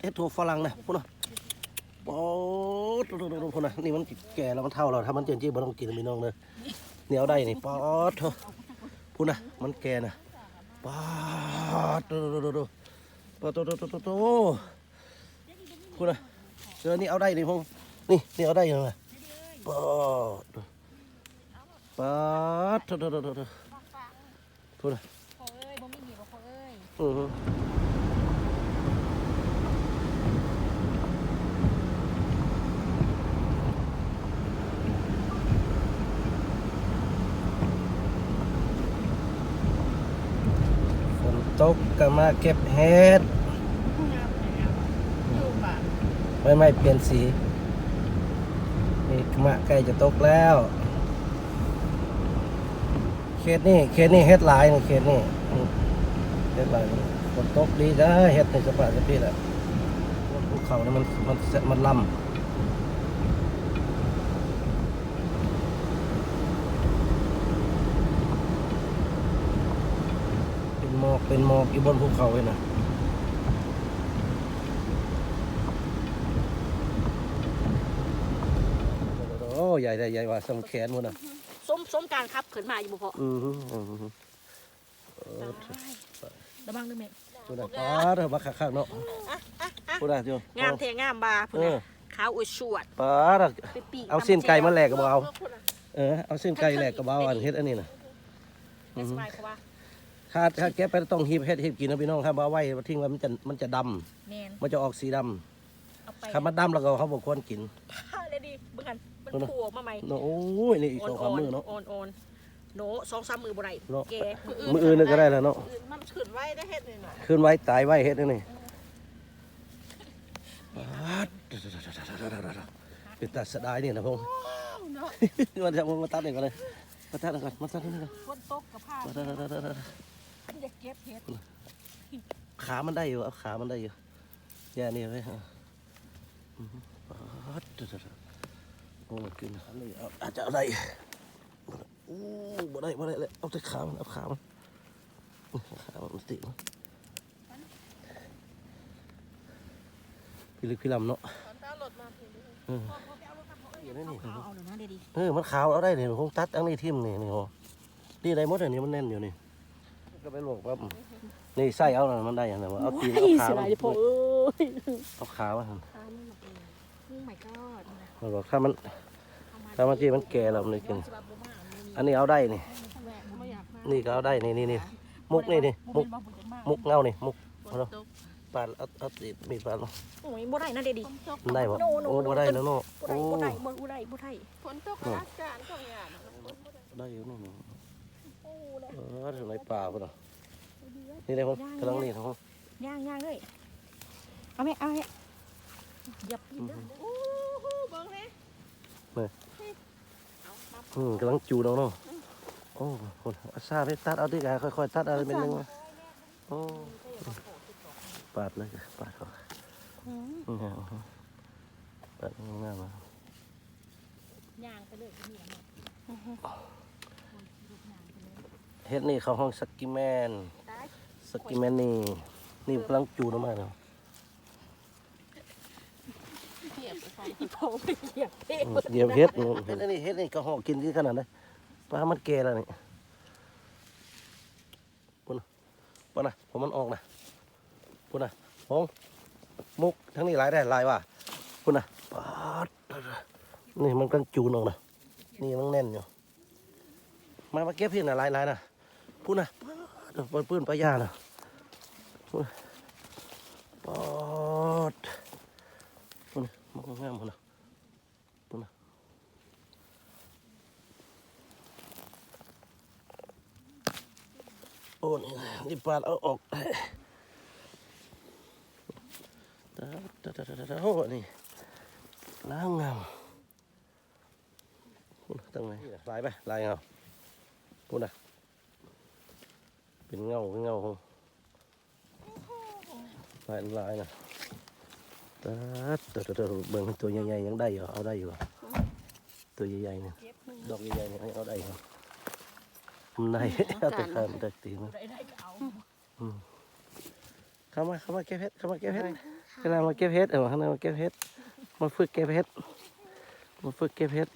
เฮ็ดถั่วฝรั่งนะพุ่นนะโอ้ดูดูดูพุ่นนะนี่มันแก่แล้วมันเท่าแล้วถ้ามันเจนจี้บ่ต้องกินมีน้องเลยเหนียวได้นี่ป๊อดเถอะพุ่นนะมันแก่นะป๊อดดูดูดูดูปอดดูดูดูดูดูพุ่นนะเจอนี่เอาได้นี่พงนี่นี่เอาได้ยังไงป๊อดป๊อดดูดูดูดูดูพุ่นนะอเอ้ยบ่มีหนีบ่พอเอ้ย อือฮึฝน ตกก็มาเก็บเห็ดอยู่ป่ะไม่ไม่เปลี่ยนสีนี่มะใกล้จะตกแล้วเขตนี่เขตนี่เฮ็ดหลายนี่เขตนี่อืมเฮ็ดหลายฝนตกดีจ้าเฮ็ดในสภาพจะพี่แหละภูเขานี่มันมันมันลำ เป็นหมอกเป็นหมอกอยู่บนภูเขาเลยนะโอ้ใหญ่ได้ใหญ่กว่าสมแขนหมดอะส้มส้มการครับขึ้นมาอยู่บ่พออือฮึอือฮึเออระวังด้วยแม่พูดได้ป้าเถอะมาข้างๆเนาะพูดได้จ้ะงามแท้งามบาพุ่นเอน่ะอขาวอวยชวดป้าเถอะไปปีกเอาเส้นไก่มาแหลกกับเอาเออเอาเส้นไก่แหลกกับเอาอันเฮ็ดอันนี้น่ะได้สบายเขาว่า ถ้าถ้าแกไปต้องหีบเฮ็ดเฮ็ดกินนะพี่น้องครับเอาไว้ทิ้งไว้มันจะมันจะดำแมนมันจะออกสีดำเอาไปถ้ามันดำแล้วก็เขาบอกควรกินเลยดิเบิ่งกันมันเออผัวมาใหม่เนาะโอ้ยนี่อีกสองสามมือเนาะ โอนโอนโนสองสามมือบ่ได้เนาะ แกมืออื่นนึงก็ได้แล้วเนาะมันขึ้นไว้ได้เฮ็ดนี่น่ะคืนไว้ตายไว้เฮ็ดอันนี่เป็นตัดสะดายนี่นะพงษ์เนาะมันจะมาตัดนี่กันเลยมาตัดนี่กันมาตัดนี่กันฝนตกกับผ้าม อันอยากเก็บเฮ็ดขามันได้อยู่เอาขามันได้อยู่แย่นี่ไว้ฮะอือฮึปัดตัดตัดตัดโอ้กินอันนี้เอาอาจจะเอาได้โอ้บ่ได้บ่ได้เลยเอาแต่ขามันเอาขามันขามันติมันพี่ลึกพี่ลำเนาะตอนไปเอารถมาพี่เออพ่อพ่อไปเอารถมาพ่อเอ้ยเดี๋ยวนี่เอาเอาเลยนะเดี๋ยวดิเออมันขาวเอาได้เนี่ยคงตัดอันนี้ทิ่มนี่นี่โหนี่ได้หมดอันนี้มันแน่นอยู่นี่ ก็ไปลวกปั๊บนี่ไส้เอาน่ะมันได้อย่างไรวะเอาตีนเอาขาเสียมัดายนดิพ่อเอ้ยเอาขามันตานี่หมดเลยโอ้ my god มันบอกถ้ามันถ้ามันที่มันแก่แล้วมันเลยกินฉบับบ่มามันมีอันนี้เอาได้นี่แหวกบ่อยากมานี่ก็เอาได้นี่นี่นี่มุกนี่นี่มุกมุกเงานี่มุกเอาเนาะปาดเอาเอาติดมีดปาดเนาะโอ้ยบ่ได้นะเดี๋ยวดิมันได้ปะโน่โน่โอ้บ่ได้แล้วเนาะบ่โอ้ได้บ่ได้บ่ได้บ่ได้ฝนตกอากาศก็งานได้อยู่นี่นี่โอ้ เลยเออถึงในป่าปะเนาะนี่ได้ผมกำลังนี่ครับย่างย่างเลยเอาไหมเอาไหมอย่าปีนเด้อโอ้โหเบิ่งนี่อืมกำลังจูดเอาเนาะโอ้คนอาซาไปตัดเอาดิกาค่อยๆตัดเอาเป็นหนึงวะโอ้ปาดเลยปาดเขาอืมเอาปาดง่ายๆมาย่างไปเลยนี่แหละ เฮ็ดนี่เขาห้องสกิแมนสกิแมนนี่ นี่กำลังจูดออกมาเนาะเทียบไปฟังที่พ่อไปเหยียบเทอืมเดี๋ยวเฮ็ดนี่เฮ็ดอันนี้เฮ็ดนี่ก็ห่อกินที่ขนาดนั้นปลามันแก่แล้วนี่ปุ่นปุ่นนะผมมันออกนะปุ่นนะพงมุกทั้งนี้หลายได้หลายว่ะปุ่นนะปาดนี่มันกำลังจูนออกนะนี่มันแน่นอยู่มามาเก็บพี่นะหลายลายนะ ปุ่นนะปืนปืนปลายานะปุ่นปาดปุ่นมันงามหมดนนะโอ้นี่นี่ปาดเอาออกตาตาตาตาตาโอ้นี่ล้างงามพูดตั้งไหนลายไปลายเงาพูดนะ เป็นเงาเป็นเงาของลายลายนะตาตาตาตาเบิ่งตัวใหญ่ๆยังได้อยู่เอาได้อยู่ตัวใหญ่ๆเนี่ยดอกใหญ่ๆเนี่ยเอาได้อยู่มันได้เอาแต่ข้ามแต่ตีนได้ได้ก็เอาเข้ามาเข้ามาเก็บเห็ดเข้ามาเก็บเห็ดกำลังมาเก็บเห็ดเออข้างในมาเก็บเห็ดมาฝึกเก็บเห็ดมาฝึกเก็บเห็ด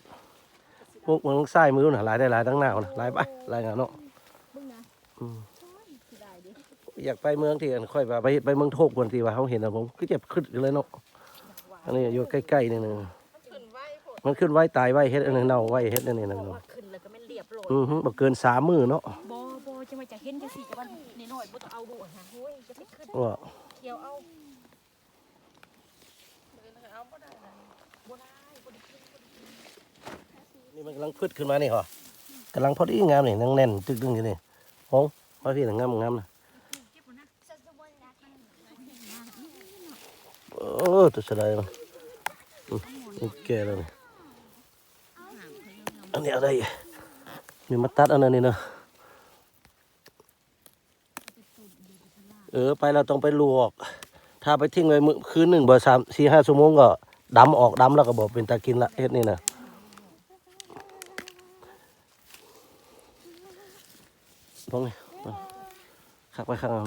พวกมันใส่มือน่ะหลายได้หลายตั้งหน้าน่ะหลายไปหลายงานเนาะมึงนะอืมสิได้ดิ อยากไปเมืองที่อันค่อยว่าไปไปเมืองโทกคนที่ว่าเขาเห็นนะผมก็จะขึ้นเลยเนาะอันนี้อยู่ใกล้ๆนี่นึงขึ้นไว้โพดมันขึ้นไว้ตายไว้เฮ็ดอันนึงเน่าไว้เฮ็ดอันนี้นึงบอกว่าขึ้นแล้วก็ไม่เรียบโหลดอือฮึบ่เกินสามมือเนาะบอบอจะมาจะเห็นจะสิจะวันนิดหน่อยบ่ต้องเอาดูนะโอ้ยจะไปขึ้นว่าเขียวเอาเดินเอาบ่ได้นะบ่ได้บ่ได้ขึ้นบ่ได้ขึ้นนี่มันกำลังพืดขึ้นมานี่เหรอกำลังพอดีงามนี่นั่งแน่นตึกดึงอยู่นี่โอ้ว่าพี่น่ะงามงามนะ เก็บบ่นะ โอ้ ตัวเสยดายมันอืมนี่แก่แล้วนี่อันนี้อะไรนี่มาตัดอันนั้นนี่นะเออ ไปเราต้องไปลวก ถ้าไปทิ้งไว้มื้อคืนหนึ่งบ่สามสี่ห้าชั่วโมงก็ดำออกดำแล้วก็บอกเป็นตากินละเฮ็ดนี่นะพวกนี้ขักไปข้างเอา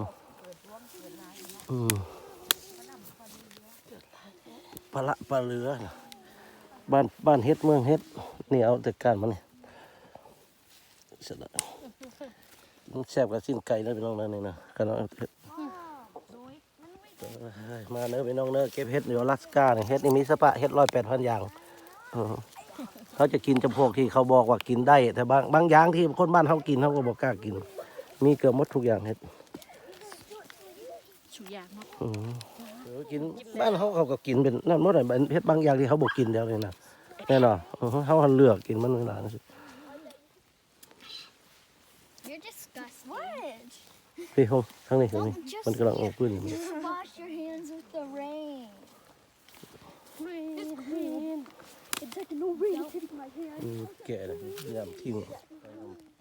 อืม ลาละปลาเรือน่ะบ้านบ้านเฮ็ดเมืองเฮ็ดนี่เอาแต่การมันนี่เสร็จแล้วมันแซ่บกับสิ้นไก่แล้วพี่น้องนั่นนี่นะกันเอาเฮ็ดเอ้ยมาเนื้อะไปน้องเนื้อะเก็บเห็ดอยู่อลาสก้าเนี่ยเห็ดนี่มีสปะเห็ดร้อยแปดพันอย่างเออเขาจะกินจำพวกที่เขาบอกว่ากินได้ แต่บางบางอย่างที่คนบ้านเขากินเขาก็บอกกล้ากิน มีเกือบหมดทุกอย่างเห็ดชูยากเนาะอืมเออ กินบ้านเขาเขาก็กินเป็นนั่นหมดเลยเห็ดบางอย่างที่เขาบอกกินแล้วเลยนะแน่นอนเออเขาหันเลือกกินมันเวลา You're disgusting. พี่ฮงทั้งนี้ทั้งนี้มันกำลังออกพื้นอยู่ Just wash your hands with the rain. Rain, rain. It's like no rain hitting my hand. อืมแก่เลยยามทิ้ง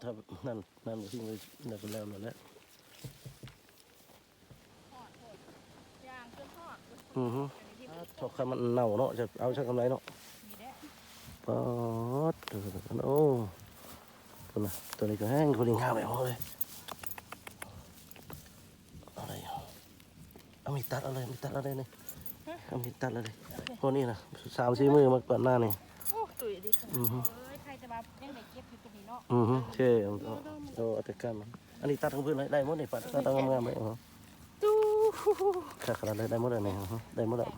ถ้านั่นนั่นทิ้งเลยนั่นก็แล้วนั่นแหละ ย่างจนท อือฮึชอบคำมันเน่าเนาะจะเอาชักกำไรเนาะปอดโอ้ตัวน่ะตัวนี้ก็แห้งคนนี้งามแบบเลยอะไรอะเอามีตัดอะไรมีตัดอะไรเนี่ยเอามีตัดอะไรพวกนี้นะสามสี่มือมาก่อนหน้านี่โอ้ตุ๋ยดีค่ะอือฮึใครจะมายังได้เก็บอยู่ตรงนี้เนาะอือฮึใช่เอาเอาเอาแต่กันอันนี้ตัดทั้งพื้นเลยได้หมดนี่ปัดตัดทั้งงามๆเลยอ๋อ ค่าขนาดเลยได้หมดเลยนี่อือฮึได้หมดแล้ว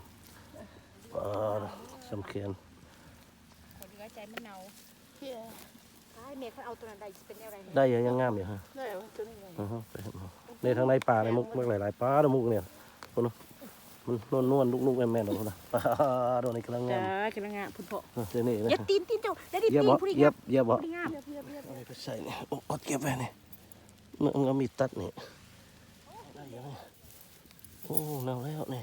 ปอดสำเคียนขอเหลือใจมันเนาใช่เมฆเขาเอาตัวนั้นได้จะเป็นอะไรเนี่ยได้ยังงามอยู่ฮะได้ว่าตัวนี้ไงอือฮึไปเห็นบ่ในทางในป่าในมุกมุกหลายๆป่าในมุกเนี่ยคนน่ะมันนวลนวลลุกๆแม่นๆของคนนะป่าโดนนี่กำลังงาจ้ามกำลังงะพุ่นเพาะเออเดี๋ยวนี้อย่านะตีนตีนเจ้าได้ดิเหยียบตีนบ่ผู้ดีเหยียงาบมเหยียบบ่ผู้ดีงามเอาไปใส่นี่โอ้อดเก็บไว้นี่มันก็มีตัดนี่ ได้ยังไงโอ้เน่าแล้วนี่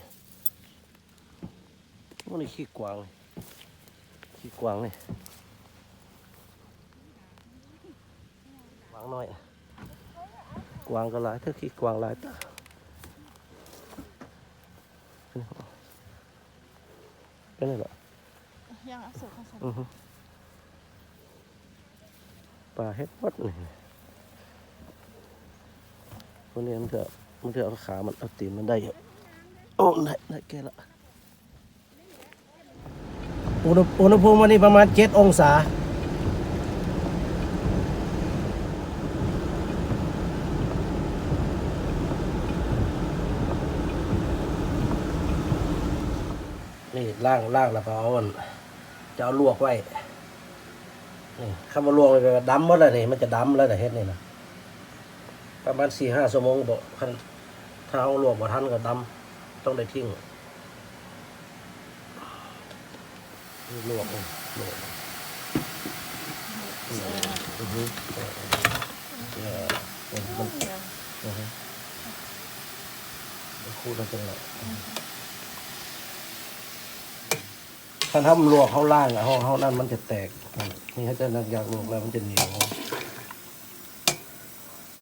โอ้นี่ขี้กวางนี่ขี้กวางนี่กวางน้ มันเถอะเอาขา มันเอาตีนมันได้อยู่โอ้ได้ได้แกละอุณหอุณหภูมิวันนี้ประมาณเจ็ดองศา นี่ล่างล่างแล้วเอาอันจะเอาลวกไว้ นี่คำว่าลวกเลยก็ดำหมดแล้วนี่มันจะดำแล้วแต่เฮ็ดนี่นะ ประมาณสี่ห้าชั่วโมงบอกคันถ้าเอาหลวกบ่ทันก็ดำต้องได้ทิ้งลวกลวกอือฮึเออมันอือฮึคู่กันจังเลยถ้าทำลวกเขาล่างอะเขาเขานั่นมันจะแตกนี่เขาจะนักอยากลวกแล้วมันจะเหนียว